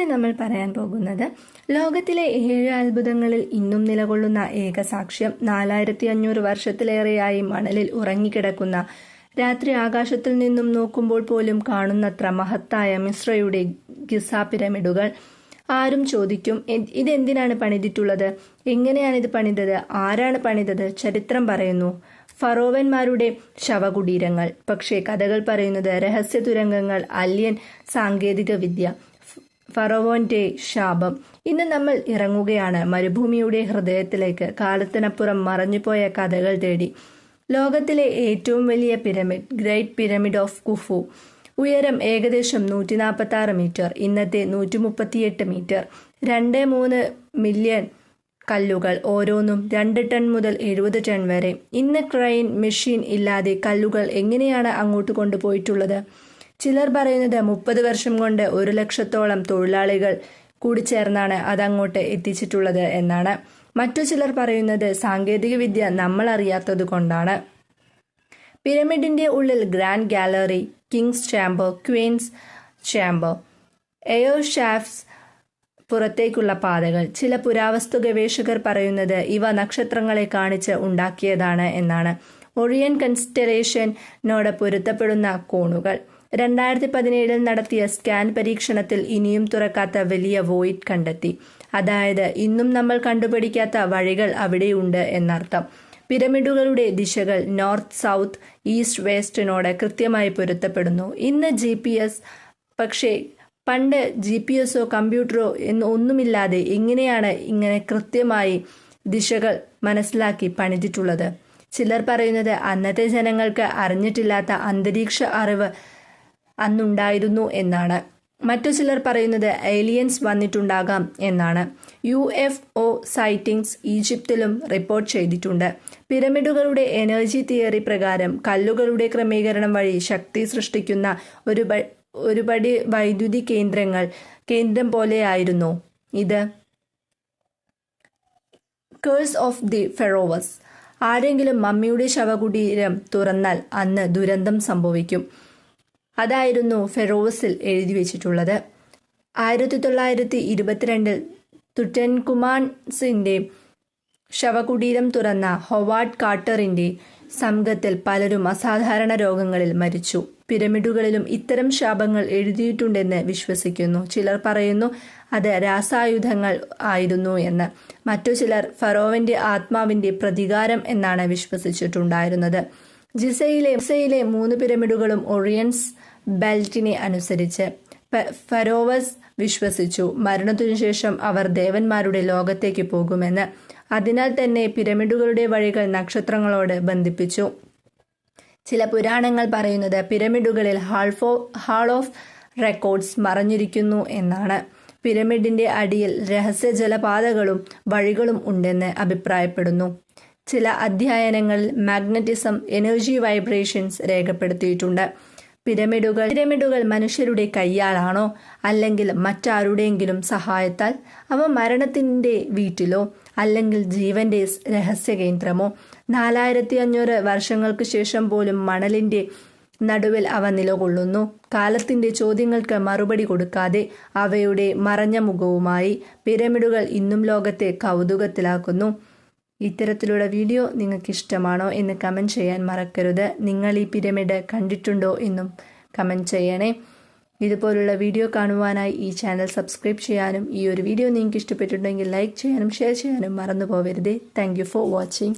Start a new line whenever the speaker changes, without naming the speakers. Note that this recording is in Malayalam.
ഇന്ന് നമ്മൾ പറയാൻ പോകുന്നത് ലോകത്തിലെ ഏഴ് അത്ഭുതങ്ങളിൽ ഇന്നും നിലകൊള്ളുന്ന ഏക സാക്ഷ്യം നാലായിരത്തി അഞ്ഞൂറ് വർഷത്തിലേറെയായി മണലിൽ ഉറങ്ങിക്കിടക്കുന്ന രാത്രി ആകാശത്തിൽ നിന്നും നോക്കുമ്പോൾ പോലും കാണുന്നത്ര മഹത്തായ മിശ്രയുടെ ഗിസ പിരമിഡുകൾ. ആരും ചോദിക്കും "എ- ഇതെന്തിനാണ് പണിതിട്ടുള്ളത്? എങ്ങനെയാണ് ഇത് പണിതത്? ആരാണ് പണിതത്? ചരിത്രം പറയുന്നു. ഫറോവന്മാരുടെ ശവകുടീരങ്ങൾ. പക്ഷേ കഥകൾ പറയുന്നത് രഹസ്യ തുരങ്കങ്ങൾ അല്യൻ സാങ്കേതിക വിദ്യ ഫറവോന്റെ ശാപം. ഇന്ന് നമ്മൾ ഇറങ്ങുകയാണ്. മരുഭൂമിയുടെ ഹൃദയത്തിലേക്ക് കാലത്തിനപ്പുറം മറഞ്ഞുപോയ കഥകൾ തേടി. ലോകത്തിലെ ഏറ്റവും വലിയ pyramid great pyramid of Khufu. ഉയരം ഏകദേശം നൂറ്റി നാൽപ്പത്തി ആറ് മീറ്റർ ഇന്നത്തെ നൂറ്റി മുപ്പത്തിയെട്ട് മീറ്റർ. രണ്ട് മൂന്ന് മില്യൺ കല്ലുകൾ ഓരോന്നും രണ്ട് ടൺ മുതൽ എഴുപത് ടൺ വരെ. ഇന്ന് ക്രൈൻ മെഷീൻ ഇല്ലാതെ കല്ലുകൾ എങ്ങനെയാണ് അങ്ങോട്ട് കൊണ്ടുപോയിട്ടുള്ളത്? ചിലർ പറയുന്നത് മുപ്പത് വർഷം കൊണ്ട് ഒരു ലക്ഷത്തോളം തൊഴിലാളികൾ കൂടി കൂടിച്ചേർന്നാണ് അതങ്ങോട്ട് എത്തിച്ചിട്ടുള്ളത് എന്നാണ്. മറ്റു ചിലർ പറയുന്നത് സാങ്കേതികവിദ്യ നമ്മൾ അറിയാത്തത് കൊണ്ടാണ്. പിരമിഡിന്റെ ഉള്ളിൽ grand gallery king's chamber queen's chamber air shafts പുറത്തേക്കുള്ള പാതകൾ. ചില പുരാവസ്തു ഗവേഷകർ പറയുന്നത് ഇവ നക്ഷത്രങ്ങളെ കാണിച്ച് ഉണ്ടാക്കിയതാണ് എന്നാണ്. ഒറിയൻ കൺസ്റ്റലേഷനോട് പൊരുത്തപ്പെടുന്ന കോണുകൾ. രണ്ടായിരത്തി പതിനേഴിൽ നടത്തിയ സ്കാൻ പരീക്ഷണത്തിൽ ഇനിയും തുറക്കാത്ത വലിയ വോയിഡ് കണ്ടെത്തി. അതായത് ഇന്നും നമ്മൾ കണ്ടുപിടിക്കാത്ത വഴികൾ അവിടെയുണ്ട് എന്നർത്ഥം. പിരമിഡുകളുടെ ദിശകൾ നോർത്ത് സൗത്ത് ഈസ്റ്റ് വെസ്റ്റിനോട് കൃത്യമായി പൊരുത്തപ്പെടുന്നു. ഇന്ന് ജി പി എസ് പക്ഷേ പണ്ട് ജി പി എസോ കമ്പ്യൂട്ടറോ എന്ന് ഒന്നുമില്ലാതെ എങ്ങനെയാണ് ഇങ്ങനെ കൃത്യമായി ദിശകൾ മനസ്സിലാക്കി പണിതിട്ടുള്ളത്? ചിലർ പറയുന്നത് അന്നത്തെ ജനങ്ങൾക്ക് അറിഞ്ഞിട്ടില്ലാത്ത അന്തരീക്ഷ അറിവ് അന്നുണ്ടായിരുന്നു എന്നാണ്. മറ്റു ചിലർ പറയുന്നത് ഏലിയൻസ് വന്നിട്ടുണ്ടാകാം എന്നാണ്. യു എഫ് ഒ സൈറ്റിംഗ്സ് ഈജിപ്തിലും റിപ്പോർട്ട് ചെയ്തിട്ടുണ്ട്. പിരമിഡുകളുടെ എനർജി തിയറി പ്രകാരം കല്ലുകളുടെ ക്രമീകരണം വഴി ശക്തി സൃഷ്ടിക്കുന്ന ഒരു ഒരുപടി വൈദ്യുതി കേന്ദ്രങ്ങൾ കേന്ദ്രം പോലെയായിരുന്നു ഇത്. കേഴ്സ് ഓഫ് ദി ഫെറോവസ് ആരെങ്കിലും മമ്മിയുടെ ശവകുടീരം തുറന്നാൽ അന്ന് ദുരന്തം സംഭവിക്കും. അതായിരുന്നു ഫെറോസിൽ എഴുതി വെച്ചിട്ടുള്ളത്. ആയിരത്തി തൊള്ളായിരത്തി ഇരുപത്തിരണ്ടിൽ തുറ്റൻകുമാൻസിന്റെ ശവകുടീരം തുറന്ന ഹൊവാർഡ് കാർട്ടറിന്റെ സംഘത്തിൽ പലരും അസാധാരണ രോഗങ്ങളിൽ മരിച്ചു. പിരമിഡുകളിലും ഇത്തരം ശാപങ്ങൾ എഴുതിയിട്ടുണ്ടെന്ന് വിശ്വസിക്കുന്നു. ചിലർ പറയുന്നു അത് രാസായുധങ്ങൾ ആയിരുന്നു എന്ന്. മറ്റു ചിലർ ഫറോവിന്റെ ആത്മാവിന്റെ പ്രതികാരം എന്നാണ് വിശ്വസിച്ചിട്ടുണ്ടായിരുന്നത്. ജിസയിലെ ജിസയിലെ മൂന്ന് പിരമിഡുകളും ഒറിയൻസ് ബെൽറ്റിനെ അനുസരിച്ച് ഫരോവസ് വിശ്വസിച്ചു. മരണത്തിനു ശേഷം അവർ ദേവന്മാരുടെ ലോകത്തേക്ക് പോകുമെന്ന്. അതിനാൽ തന്നെ പിരമിഡുകളുടെ വഴികൾ നക്ഷത്രങ്ങളോട് ബന്ധിപ്പിച്ചു. ചില പുരാണങ്ങൾ പറയുന്നത് പിരമിഡുകളിൽ hall of hall of records മറഞ്ഞിരിക്കുന്നു എന്നാണ്. പിരമിഡിന്റെ അടിയിൽ രഹസ്യ ജലപാതകളും വഴികളും ഉണ്ടെന്ന് അഭിപ്രായപ്പെടുന്നു. ചില അധ്യയനങ്ങളിൽ മാഗ്നറ്റിസം എനർജി വൈബ്രേഷൻസ് രേഖപ്പെടുത്തിയിട്ടുണ്ട്. പിരമിഡുകൾ പിരമിഡുകൾ മനുഷ്യരുടെ കയ്യാലാണോ അല്ലെങ്കിൽ മറ്റാരുടെയെങ്കിലും സഹായത്താൽ? അവ മരണത്തിന്റെ വീട്ടിലോ? അല്ലെങ്കിൽ ജീവന്റെ രഹസ്യ കേന്ദ്രമോ? നാലായിരത്തി അഞ്ഞൂറ് വർഷങ്ങൾക്ക് ശേഷം പോലും മണലിന്റെ നടുവിൽ അവ നിലകൊള്ളുന്നു. കാലത്തിന്റെ ചോദ്യങ്ങൾക്ക് മറുപടി കൊടുക്കാതെ അവയുടെ മറഞ്ഞ മുഖവുമായി പിരമിഡുകൾ ഇന്നും ലോകത്തെ കൗതുകത്തിലാക്കുന്നു. ഇത്തരത്തിലുള്ള വീഡിയോ നിങ്ങൾക്ക് ഇഷ്ടമാണോ എന്ന് കമന്റ് ചെയ്യാൻ മറക്കരുത്. നിങ്ങൾ ഈ പിരമിഡ് കണ്ടിട്ടുണ്ടോ എന്നും കമന്റ് ചെയ്യണേ. ഇതുപോലുള്ള വീഡിയോ കാണുവാനായി ഈ ചാനൽ സബ്സ്ക്രൈബ് ചെയ്യാനും ഈ ഒരു വീഡിയോ നിങ്ങൾക്ക് ഇഷ്ടപ്പെട്ടിട്ടുണ്ടെങ്കിൽ ലൈക്ക് ചെയ്യാനും ഷെയർ ചെയ്യാനും മറന്നു പോകരുതേ താങ്ക് ഫോർ വാച്ചിങ്.